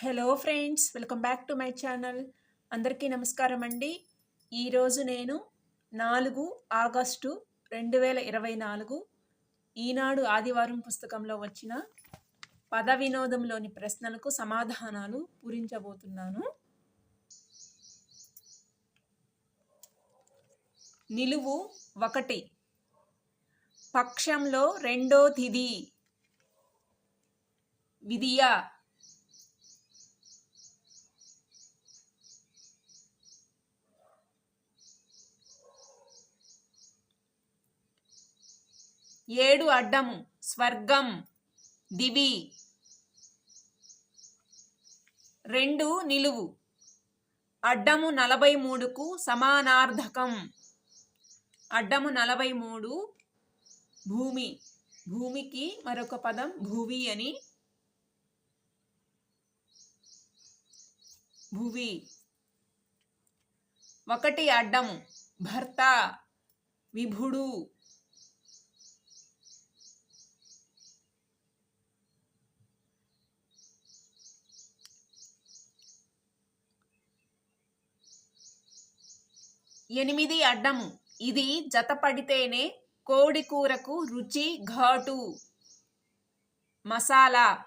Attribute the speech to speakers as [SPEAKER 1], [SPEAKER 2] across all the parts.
[SPEAKER 1] Hello friends welcome back to my channel అందరికీ నమస్కారం అండి. ఈరోజు నేను నాలుగు ఆగస్టు రెండు వేల ఇరవై నాలుగు ఈనాడు ఆదివారం పుస్తకంలో వచ్చిన పద వినోదంలోని ప్రశ్నలకు సమాధానాలు పూరించబోతున్నాను. నిలువు ఒకటి. పక్షంలో రెండో తిది. విధియా ఏడు అడ్డము స్వర్గం దివి. రెండు నిలువు. అడ్డము నలభై మూడుకు సమానార్థకం అడ్డము నలభై మూడు భూమి. భూమికి మరొక పదం భూవి అని. భువి. ఒకటి అడ్డము భర్త విభుడు. ఎనిమిది అడ్డము. ఇది జతపడితేనే కోడి కూరకు రుచి ఘాటు. మసాలా.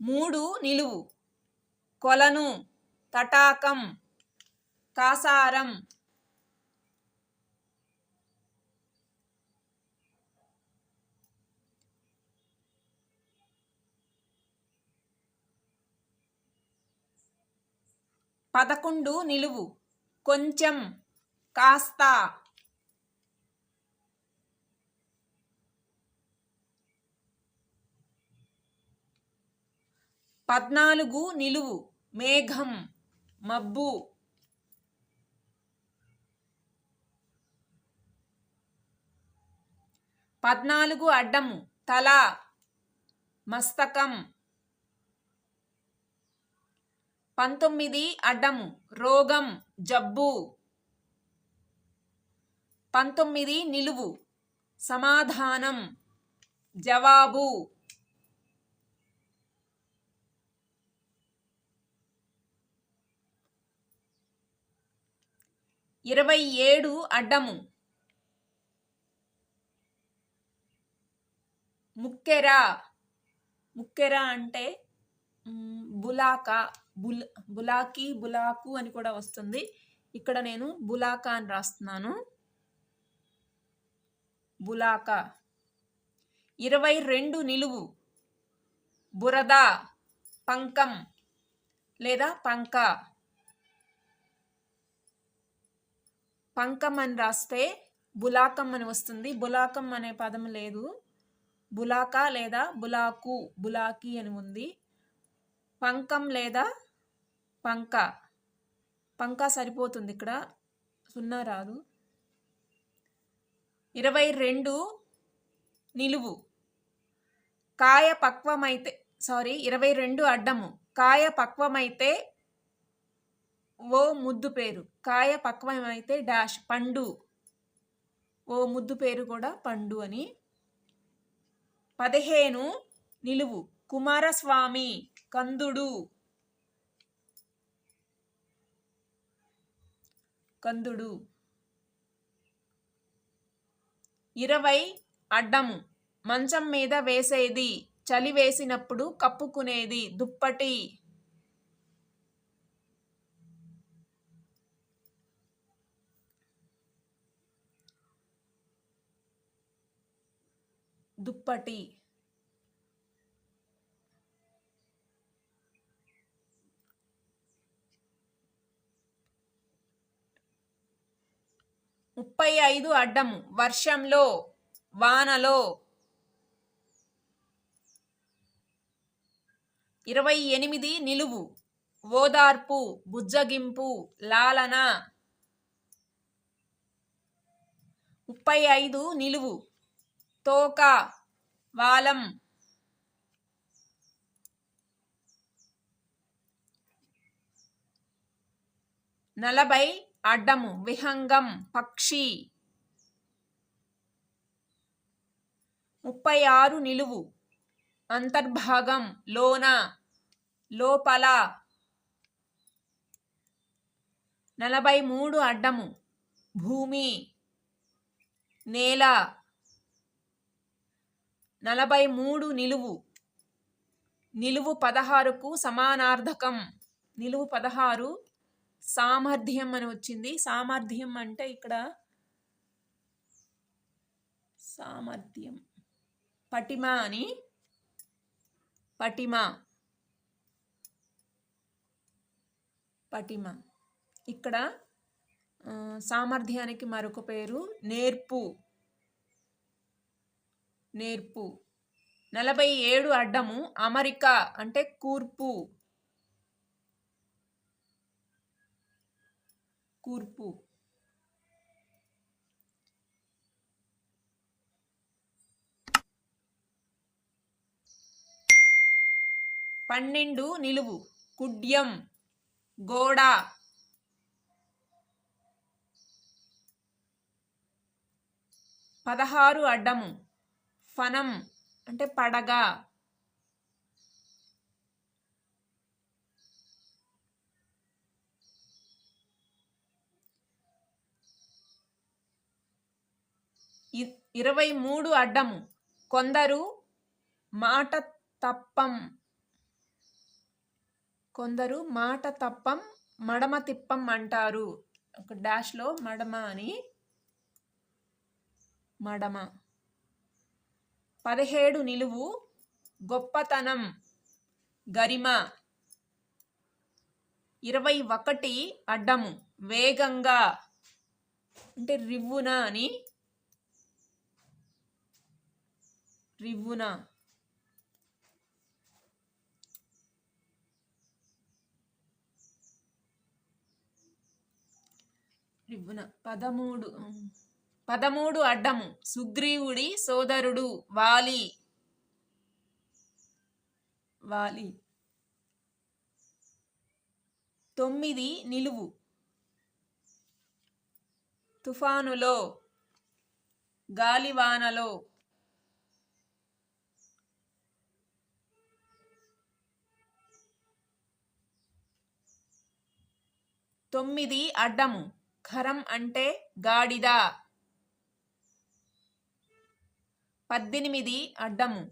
[SPEAKER 1] మూడు నిలువు. కొలను. తటాకం. కాసారం. పదకొండు నిలువు. కొంచెం కాస్త. పద్నాలుగు నిలువు. మేఘం మబ్బు. పద్నాలుగు అడ్డము తల. మస్తకం. పంతొమ్మిది అడ్డము రోగం జబ్బు. పంతొమ్మిది నిలువు సమాధానం జవాబు. ఇరవై ఏడు అడ్డము ముక్కెర. ముక్కెర అంటే బులాకా బులాక. బుల్ బులాకి బులాకు అని కూడా వస్తుంది. ఇక్కడ నేను బులాకా అని రాస్తున్నాను. బులాకా. ఇరవై రెండు నిలువు. బురద పంకం లేదా పంక. పంకం అని రాస్తే బులాకం అని వస్తుంది. బులాకం అనే పదం లేదు. బులాక లేదా బులాకు బులాకి అని ఉంది. పంకం లేదా పంక. పంక సరిపోతుంది ఇక్కడ. సున్నా రాదు. ఇరవై రెండు నిలువు. కాయ పక్వమైతే సారీ ఇరవై రెండు అడ్డము. కాయ పక్వమైతే ఓ ముద్దు పేరు. కాయ పక్వమైతే డాష్ పండు. ఓ ముద్దు పేరు కూడా పండు అని. పదిహేను నిలువు. కుమారస్వామి కందుడు. కందుడు. ఇరవై అడ్డము. మంచం మీద వేసేది చలి వేసినప్పుడు కప్పుకునేది దుప్పటి. దుప్పటి. ముప్పై ఐదు అడ్డము. వర్షంలో వానలో ఇరవై ఎనిమిది నిలువు. ఓదార్పు బుజ్జగింపు లాలన ముప్పై ఐదు నిలువు. తోక వాలం నలభై అడ్డము విహంగం పక్షి. ముప్పై ఆరు నిలువు. అంతర్భాగం లోన లోపల. నలభై మూడు అడ్డము భూమి. నేల. నలభై మూడు నిలువు. నిలువు పదహారుకు సమానార్థకం. నిలువు పదహారు సామర్థ్యం అని వచ్చింది. సామర్థ్యం అంటే ఇక్కడ సామర్థ్యం. పటిమ అని. పటిమ. పటిమ. ఇక్కడ సామర్థ్యానికి మరొక పేరు నేర్పు. నేర్పు. నలభై ఏడు అడ్డము అమెరికా అంటే కూర్పు. కూర్పు. పన్నెండు నిలువు. కుడ్యం. గోడ. పదహారు అడ్డము. ఫనం. అంటే పడగ. ఇరవై మూడు అడ్డము. కొందరు మాట తప్పం. కొందరు మాట తప్పం మడమ తిప్పం అంటారు. ఒక డాష్లో మడమ అని. మడమ. పదిహేడు నిలువు. గొప్పతనం. గరిమ. ఇరవై ఒకటి అడ్డము. వేగంగా. అంటే రివ్వున అని. రివ్వున రివ్వున పదమూడు. పదమూడు అడ్డము. సుగ్రీవుడి సోదరుడు వాలి. వాలి. తొమ్మిది నిలువు. తుఫానులో గాలివానలో తొమ్మిది అడ్డము. ఖరం అంటే గాడిద. పద్దెనిమిది అడ్డము.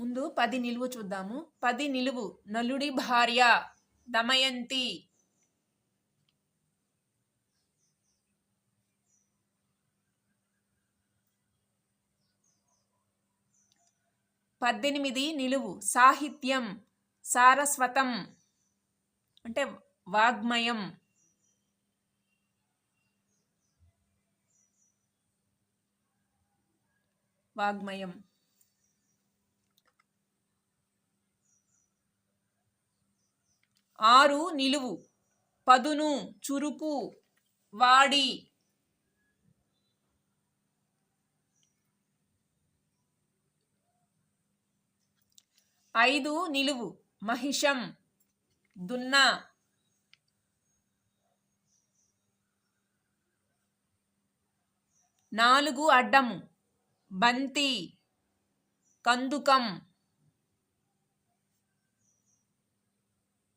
[SPEAKER 1] ముందు పది నిలువు చూద్దాము. పది నిలువు. నలుడి భార్య. దమయంతి. పద్దెనిమిది నిలువు. సాహిత్యం. సారస్వతం. అంటే వాగ్మయం. వాగ్మయం. ఆరు నిలువు పదును చురుకు వాడి. ఐదు నిలువు మహిషం. దున్నా. నాలుగు అడ్డము. బంతి. కందుకం.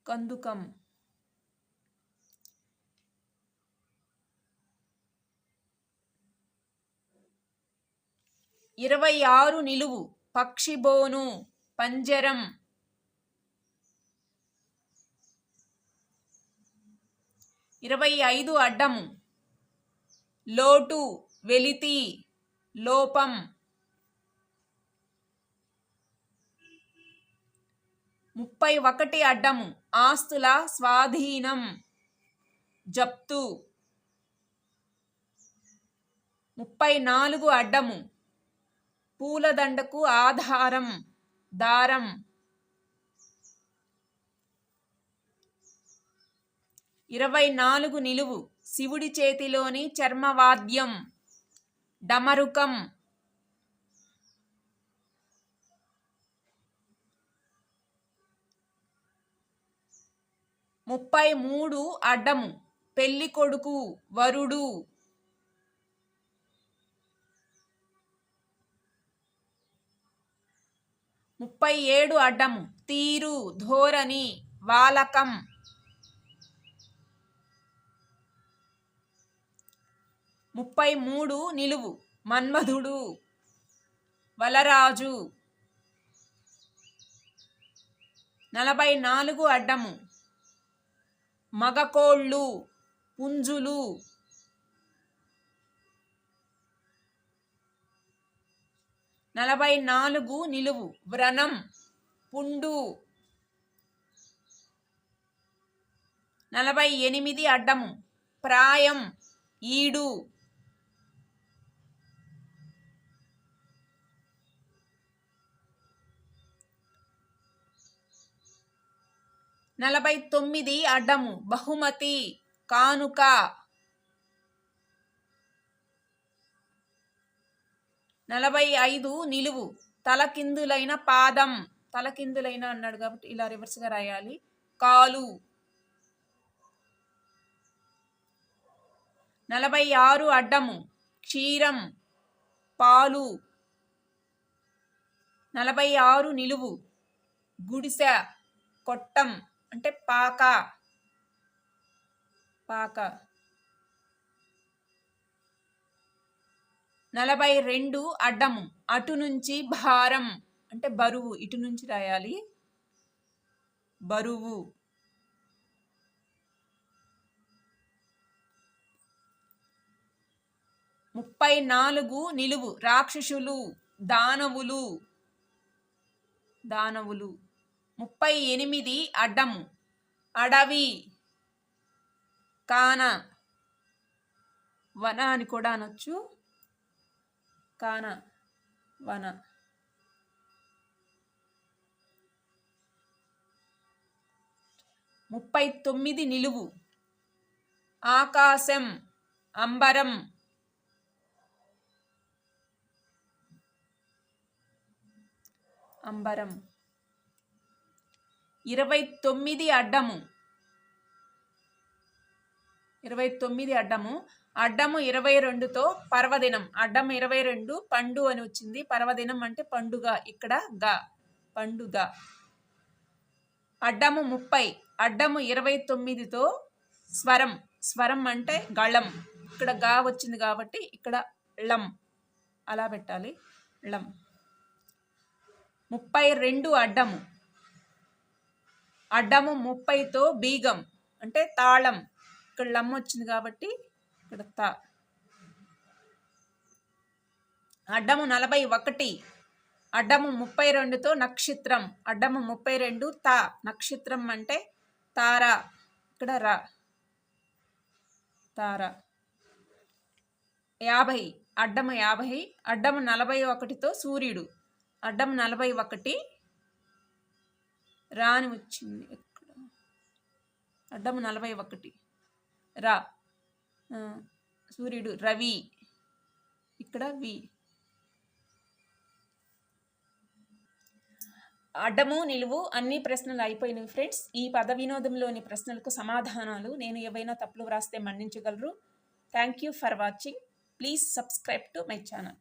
[SPEAKER 1] కందుకం. ఇరవై ఆరు నిలువు. పక్షిబోను పంజరం. ఇరవై ఐదు అడ్డము లోటు వెలితి లోపం. ముప్పై ఒకటి అడ్డము ఆస్తుల స్వాధీనం. జప్తు. ముప్పై నాలుగు అడ్డము పూలదండకు ఆధారం. దారం. ఇరవై నాలుగు నిలువు శివుడి చేతిలోని చర్మవాద్యం డమరుకం. ముప్పై మూడు అడ్డము పెళ్ళి కొడుకు వరుడు. ముప్పై ఏడు అడ్డము తీరు ధోరణి వాలకం. ముప్పై మూడు నిలువు. మన్మధుడు. వలరాజు. నలభై నాలుగు అడ్డము. మగకోళ్ళు. పుంజులు. నలభై నాలుగు నిలువు. వ్రణం. పుండు. నలభై ఎనిమిది అడ్డము. ప్రాయం. ఈడు. నలభై తొమ్మిది అడ్డము. బహుమతి కానుక. నలభై ఐదు నిలువు. తలకిందులైన పాదం. తలకిందులైన అన్నాడు కాబట్టి ఇలా రివర్స్గా రాయాలి. కాలు. నలభై ఆరు అడ్డము. క్షీరం. పాలు. నలభై ఆరు నిలువు. గుడిసె. కొట్టం. అంటే పాక. పాక. నలభై రెండు అడ్డం అటు నుంచి భారం అంటే బరువు ఇటు నుంచి రాయాలి. బరువు. ముప్పై నాలుగు నిలువు రాక్షసులు దానవులు. దానవులు. ముప్పై ఎనిమిది అడ్డం అడవి. కాన. వన అని కూడా అనొచ్చు. కాన. వన. ముప్పై తొమ్మిది నిలువు. ఆకాశం. అంబరం. అంబరం. ఇరవై తొమ్మిది అడ్డము. ఇరవై తొమ్మిది అడ్డము. అడ్డము ఇరవై రెండుతో పర్వదినం. అడ్డం ఇరవై రెండు పండు అని వచ్చింది. పర్వదినం అంటే పండుగ. ఇక్కడ గా. పండుగ. అడ్డము ముప్పై. అడ్డము ఇరవై తొమ్మిదితో స్వరం. స్వరం అంటే గళం. ఇక్కడ గా వచ్చింది కాబట్టి ఇక్కడ ళం. అలా పెట్టాలి. ళం. ముప్పై రెండు అడ్డము. అడ్డము ముప్పైతో బీగం అంటే తాళం. ఇక్కడ లమ్మ వచ్చింది కాబట్టి ఇక్కడ తా. అడ్డము నలభై ఒకటి అడ్డము ముప్పై రెండుతో నక్షత్రం. అడ్డము ముప్పై రెండు తా నక్షత్రం అంటే తార. ఇక్కడ రా. తార. యాభై అడ్డము యాభై అడ్డము నలభై ఒకటితో సూర్యుడు. అడ్డము నలభై ఒకటి రాని వచ్చింది ఎక్కడ? అడ్డము నలభై ఒకటి రా సూర్యుడు రవి. ఇక్కడ వి. అడ్డము నిలువు అన్ని ప్రశ్నలు అయిపోయినాయి ఫ్రెండ్స్. ఈ పద వినోదంలోని ప్రశ్నలకు సమాధానాలు నేను ఏవైనా తప్పులు వ్రాస్తే మన్నించగలరు. Thank you for watching. Please subscribe to my channel.